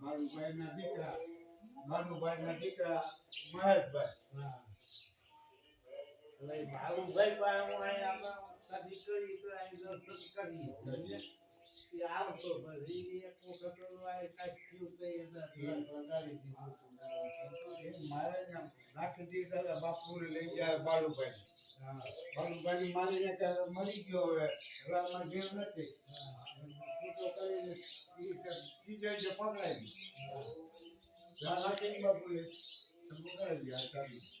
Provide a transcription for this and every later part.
મારુભાઈના દીકરા મારુભાઈના દીકરા મહેશભાઈ મારુભાઈ પાસે હું અહીંયા દીકરી બાપુ લઈ ગયા બાલુભાઈ બાલુભાઈ મારી મરી ગયો હવે રામમાં જેમ નથી ત્રીજા પકડાવી રાખી બાપુએ પકડાવી ગયા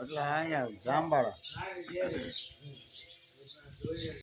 એટલે અહીંયા જામવાળા